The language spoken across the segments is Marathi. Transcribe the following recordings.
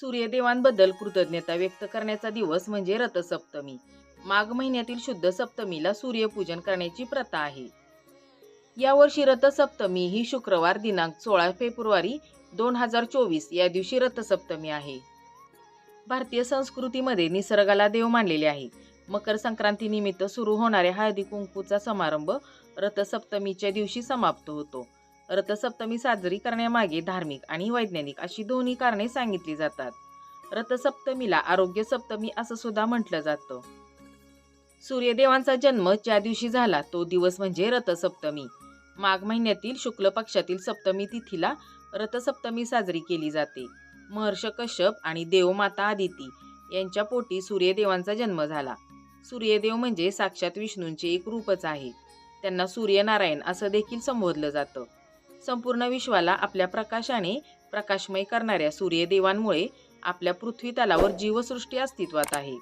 सूर्यदेवांबद्दल कृतज्ञता व्यक्त करण्याचा दिवस म्हणजे रथसप्तमी. माघ महिन्यातील शुद्ध सप्तमीला सूर्यपूजन करण्याची प्रथा आहे. यावर्षी रथसप्तमी ही शुक्रवार दिनांक सोळा फेब्रुवारी दोन हजार चोवीस या दिवशी रथसप्तमी आहे. भारतीय संस्कृतीमध्ये निसर्गाला देव मानलेले आहे. मकर संक्रांतीनिमित्त सुरू होणाऱ्या हळदी कुंकूचा समारंभ रथसप्तमीच्या दिवशी समाप्त होतो. रथसप्तमी साजरी करण्यामागे धार्मिक आणि वैज्ञानिक अशी दोन्ही कारणे सांगितली जातात. रथसप्तमीला आरोग्य सप्तमी असं सुद्धा म्हटलं जातं. सूर्यदेवांचा जन्म ज्या दिवशी झाला तो दिवस म्हणजे रथसप्तमी. माघ महिन्यातील शुक्ल पक्षातील सप्तमी तिथीला रथसप्तमी साजरी केली जाते. महर्ष कश्यप आणि देवमाता आदिती यांच्या पोटी सूर्यदेवांचा जन्म झाला. सूर्यदेव म्हणजे साक्षात विष्णूंचे एक रूपच आहे. त्यांना सूर्यनारायण असं देखील संबोधलं जातं. संपूर्ण विश्वाला आपल्या प्रकाशाने प्रकाशमय करणाऱ्या सूर्यदेवांमुळे आपल्या पृथ्वी तलावर जीवसृष्टी अस्तित्वात आहे.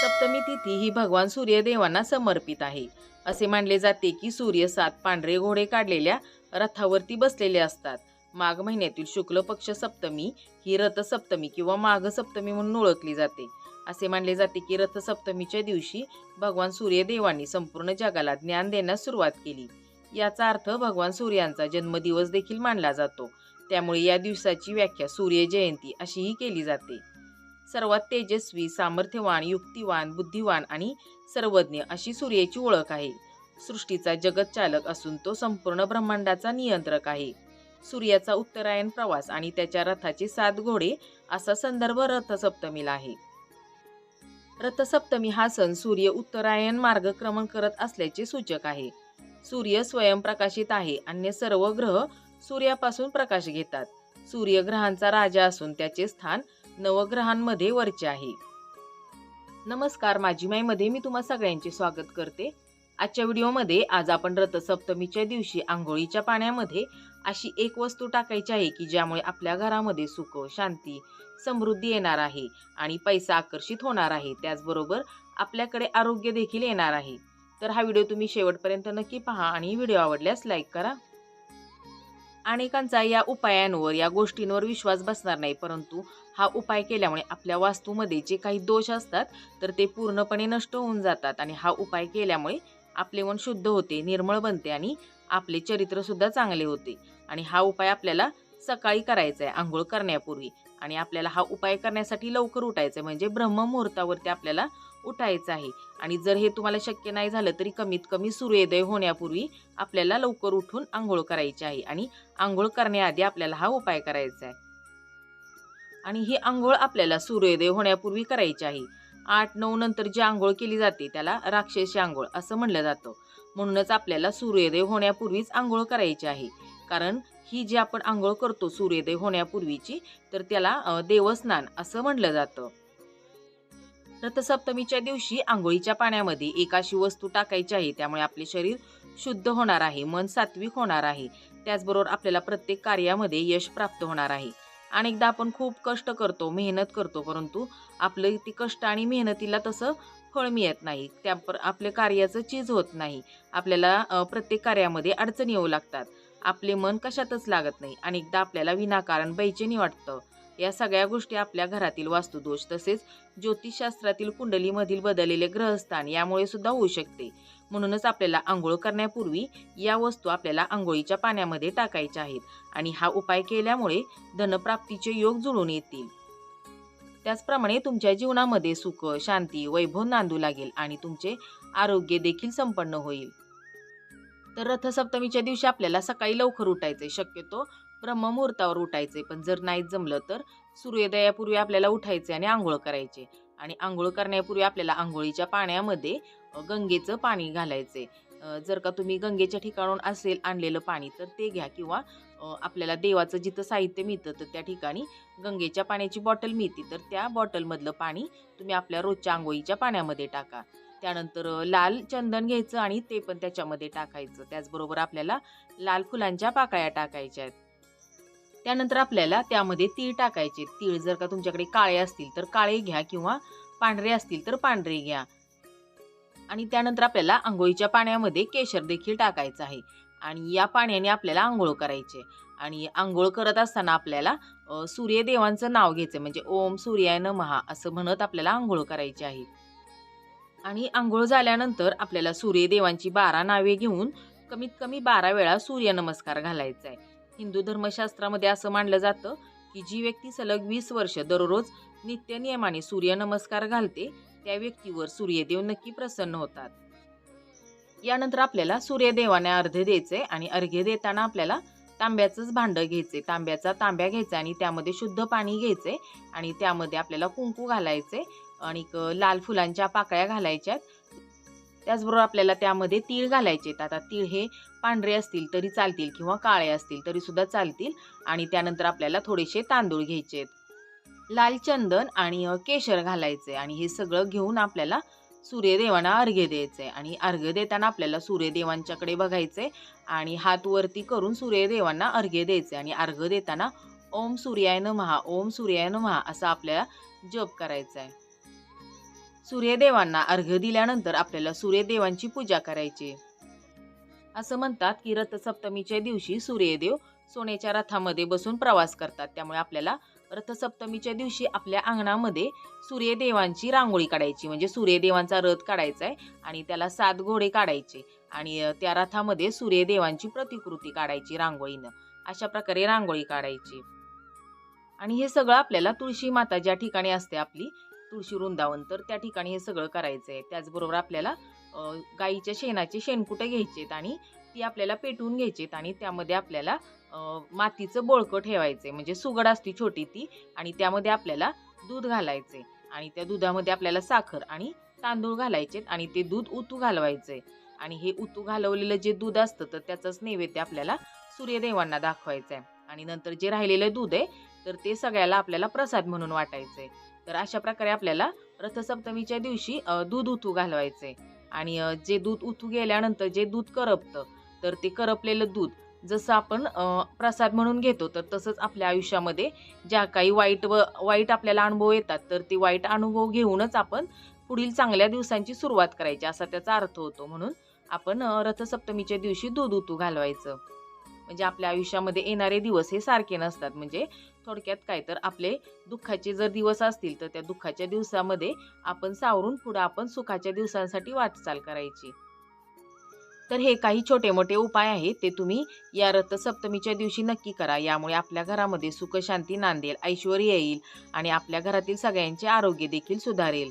सप्तमी तिथी ही भगवान सूर्यदेवांना समर्पित आहे. असे मानले जाते की सूर्य सात पांढरे घोडे काढलेल्या रथावरती बसलेले असतात. माघ महिन्यातील शुक्ल पक्ष सप्तमी ही रथसप्तमी किंवा माघ सप्तमी म्हणून ओळखली जाते. असे मानले जाते की रथसप्तमीच्या दिवशी भगवान सूर्यदेवांनी संपूर्ण जगाला ज्ञान देण्यास सुरुवात केली. याचा अर्थ भगवान सूर्यांचा जन्मदिवस देखील मानला जातो. त्यामुळे या दिवसाची व्याख्या सूर्य जयंती अशीही केली जाते. सर्वात तेजस्वी सामर्थ्यवान युक्तिवान बुद्धिवान आणि सर्वज्ञ अशी सूर्याची ओळख आहे. सृष्टीचा जगत चालक असून तो संपूर्ण ब्रह्मांडाचा नियंत्रक आहे. सूर्याचा उत्तरायण प्रवास आणि त्याच्या रथाचे सात घोडे असा संदर्भ रथसप्तमीला आहे. रथसप्तमी हा सण सूर्य उत्तरायण मार्गक्रमण करत असल्याचे सूचक आहे. सूर्य स्वयंप्रकाशित आहे. अन्य सर्व ग्रह सूर्यापासून प्रकाश घेतात. सूर्य ग्रहांचा राजा असून त्याचे स्थान नवग्रहांमध्ये वरचे आहे. नमस्कार माझी माईमध्ये मी तुम्हा सगळ्यांचे स्वागत करते. आजच्या व्हिडिओमध्ये आज आपण रथसप्तमीच्या दिवशी आंघोळीच्या पाण्यामध्ये अशी एक वस्तू टाकायची आहे की ज्यामुळे आपल्या घरामध्ये सुख शांती समृद्धी येणार आहे आणि पैसा आकर्षित होणार आहे. त्याचबरोबर आपल्याकडे आरोग्य देखील येणार आहे. तर हा व्हिडिओ तुम्ही शेवटपर्यंत नक्की पहा आणि व्हिडिओ आवडल्यास लाईक करा. अनेकांचा या उपायांवर या गोष्टींवर विश्वास बसणार नाही परंतु हा उपाय केल्यामुळे आपल्या वास्तूमध्ये जे काही दोष असतात तर ते पूर्णपणे नष्ट होऊन जातात आणि हा उपाय केल्यामुळे आपले मन शुद्ध होते निर्मळ बनते आणि आपले चरित्रसुद्धा चांगले होते. आणि हा उपाय आपल्याला सकाळी करायचा आहे आंघोळ करण्यापूर्वी. आणि आपल्याला हा उपाय करण्यासाठी लवकर उठायचं आहे म्हणजे ब्रह्ममुहूर्तावरती आपल्याला उठायचं आहे. आणि जर हे तुम्हाला शक्य नाही झालं तरी कमीत कमी सूर्योदय होण्यापूर्वी आपल्याला लवकर उठून आंघोळ करायची आहे. आणि आंघोळ करण्याआधी आपल्याला हा उपाय करायचा आहे. आणि ही आंघोळ आपल्याला सूर्योदय होण्यापूर्वी करायची आहे. आठ नऊ नंतर जी आंघोळ केली जाते त्याला राक्षसी आंघोळ असं म्हणलं जातं. म्हणूनच आपल्याला सूर्योदय होण्यापूर्वीच आंघोळ करायची आहे. कारण ही जी आपण आंघोळ करतो सूर्योदय होण्यापूर्वीची तर त्याला देवस्नान असं म्हणलं जातं. रथसप्तमीच्या दिवशी आंघोळीच्या पाण्यामध्ये एक अशी वस्तू टाकायची आहे. त्यामुळे आपले शरीर शुद्ध होणार आहे मन सात्विक होणार आहे. त्याचबरोबर आपल्याला प्रत्येक कार्यामध्ये यश प्राप्त होणार आहे. अनेकदा आपण खूप कष्ट करतो मेहनत करतो परंतु आपलं ती कष्ट आणि मेहनतीला तसं फळ मिळत नाही. त्या पर- आपल्या कार्याचं चीज होत नाही. आपल्याला प्रत्येक कार्यामध्ये अडचणी येऊ लागतात. आपले मन कशातच लागत नाही. अनेकदा आपल्याला विनाकारण बैचेनी वाटतं. या सगळ्या गोष्टी आपल्या घरातील वास्तुदोष तसेच ज्योतिषशास्त्रातील कुंडलीमधील बदललेले ग्रहस्थान यामुळे सुद्धा होऊ शकते. म्हणूनच आपल्याला आंघोळ करण्यापूर्वी या वस्तू आपल्याला आंघोळीच्या पाण्यामध्ये टाकायच्या आहेत आणि हा उपाय केल्यामुळे धनप्राप्तीचे योग जुळून येतील. त्याचप्रमाणे तुमच्या जीवनामध्ये सुख शांती वैभव नांदू लागेल आणि तुमचे आरोग्य देखील संपन्न होईल. तर रथसप्तमीच्या दिवशी आपल्याला सकाळी लवकर उठायचे शक्यतो ब्रह्ममुहूर्तावर उठायचे पण जर नाही जमलं तर सूर्योदयापूर्वी आपल्याला उठायचे आणि आंघोळ करायचे. आणि आंघोळ करण्यापूर्वी आपल्याला आंघोळीच्या पाण्यामध्ये गंगेचं पाणी घालायचे. जर का तुम्ही गंगेच्या ठिकाणून असेल आणलेलं पाणी तर ते घ्या किंवा आपल्याला देवाचं जिथं साहित्य मिळतं तर त्या ठिकाणी गंगेच्या पाण्याची बॉटल मिळते तर त्या बॉटलमधलं पाणी तुम्ही आपल्या रोजच्या आंघोळीच्या पाण्यामध्ये टाका. त्यानंतर लाल चंदन घ्यायचं आणि ते पण त्याच्यामध्ये टाकायचं. त्याचबरोबर आपल्याला लाल फुलांच्या पाकळ्या टाकायच्या आहेत. त्यानंतर आपल्याला त्यामध्ये तीळ टाकायचे. तीळ जर का तुमच्याकडे काळे असतील तर काळे घ्या किंवा पांढरे असतील तर पांढरे घ्या. आणि त्यानंतर आपल्याला आंघोळीच्या पाण्यामध्ये केशर देखील टाकायचं आहे. आणि या पाण्याने आपल्याला आंघोळ करायचे. आणि आंघोळ करत असताना आपल्याला सूर्यदेवांचं नाव घ्यायचं म्हणजे ओम सूर्याय नमहा असं म्हणत आपल्याला आंघोळ करायची आहे. आणि आंघोळ झाल्यानंतर आपल्याला सूर्यदेवांची बारा नावे घेऊन कमीत कमी बारा वेळा सूर्यनमस्कार घालायचा आहे. हिंदू धर्मशास्त्रामध्ये असं मानलं जातं की जी व्यक्ती सलग वीस वर्ष दररोज नित्य नियमाने सूर्यनमस्कार घालते त्या व्यक्तीवर सूर्यदेव नक्की प्रसन्न होतात. यानंतर आपल्याला सूर्यदेवाने अर्घ्य द्यायचे आणि अर्घ्य देताना आपल्याला तांब्याचंच भांडं घ्यायचे तांब्याचा तांब्या घ्यायचा आणि त्यामध्ये शुद्ध पाणी घ्यायचे आणि त्यामध्ये आपल्याला कुंकू घालायचे आणि लाल फुलांच्या पाकळ्या घालायच्यात. त्याचबरोबर आपल्याला त्यामध्ये तीळ घालायचे आता तीळ हे पांढरे असतील तरी चालतील किंवा काळे असतील तरी सुद्धा चालतील आणि त्यानंतर आपल्याला थोडेसे तांदूळ घ्यायचे लाल चंदन आणि केशर घालायचे आणि हे सगळं घेऊन आपल्याला सूर्यदेवांना अर्घ्य द्यायचे आणि अर्घ्य देताना आपल्याला सूर्यदेवांच्याकडे बघायचे आणि हात वरती करून सूर्यदेवांना अर्घ्य द्यायचे आणि अर्घ्य देताना ओम सूर्याय नमहा ओम सूर्याय नमहा असा आपल्याला जप करायचा आहे. सूर्यदेवांना अर्घ्य दिल्यानंतर आपल्याला सूर्यदेवांची पूजा करायची. असं म्हणतात की रथसप्तमीच्या दिवशी सूर्यदेव सोन्याच्या रथामध्ये बसून प्रवास करतात. त्यामुळे आपल्याला रथसप्तमीच्या दिवशी आपल्या अंगणामध्ये सूर्यदेवांची रांगोळी काढायची. म्हणजे सूर्यदेवांचा रथ काढायचा आहे आणि त्याला सात घोडे काढायचे आणि त्या रथामध्ये सूर्यदेवांची प्रतिकृती काढायची रांगोळीनं. अशा प्रकारे रांगोळी काढायची. आणि हे सगळं आपल्याला तुळशी माता ज्या ठिकाणी असते आपली तुळशी वृंदावन तर त्या ठिकाणी हे सगळं करायचं आहे त्याचबरोबर आपल्याला गाईच्या शेणाचे शेणकुटे घ्यायचेत आणि ती आपल्याला पेटवून घ्यायचेत आणि त्यामध्ये आपल्याला मातीचं बोळकं ठेवायचं म्हणजे सुगड असती छोटी ती आणि त्यामध्ये आपल्याला दूध घालायचे आणि त्या दुधामध्ये आपल्याला साखर आणि तांदूळ घालायचे आणि ते दूध उतू घालवायचे आणि हे उतू घालवलेलं जे दूध असतं तर त्याचंच नैवेद्य आपल्याला सूर्यदेवांना दाखवायचं आहे आणि नंतर जे राहिलेलं दूध आहे तर ते सगळ्याला आपल्याला प्रसाद म्हणून वाटायचं आहे तर अशा प्रकारे आपल्याला रथसप्तमीच्या दिवशी दूध उतू घालवायचे आणि जे दूध उतू गेल्यानंतर जे दूध करपतं तर ते करपलेलं दूध जसं आपण प्रसाद म्हणून घेतो तर तसंच आपल्या आयुष्यामध्ये ज्या काही वाईट व वाईट आपल्याला अनुभव येतात तर ते वाईट अनुभव घेऊनच आपण पुढील चांगल्या दिवसांची सुरुवात करायची असा त्याचा अर्थ होतो. म्हणून आपण रथसप्तमीच्या दिवशी दूध उतू घालवायचं. म्हणजे आपल्या आयुष्यामध्ये येणारे दिवस हे सारखे नसतात. म्हणजे थोडक्यात काय तर आपले दुःखाचे जर दिवस असतील तर त्या दुःखाच्या दिवसामध्ये आपण सावरून पुढं आपण सुखाच्या दिवसांसाठी वाटचाल करायची. तर हे काही छोटे मोठे उपाय आहेत ते तुम्ही या रथसप्तमीच्या दिवशी नक्की करा. यामुळे आपल्या घरामध्ये सुखशांती नांदेल ऐश्वर येईल आणि आपल्या घरातील सगळ्यांचे आरोग्य देखील सुधारेल.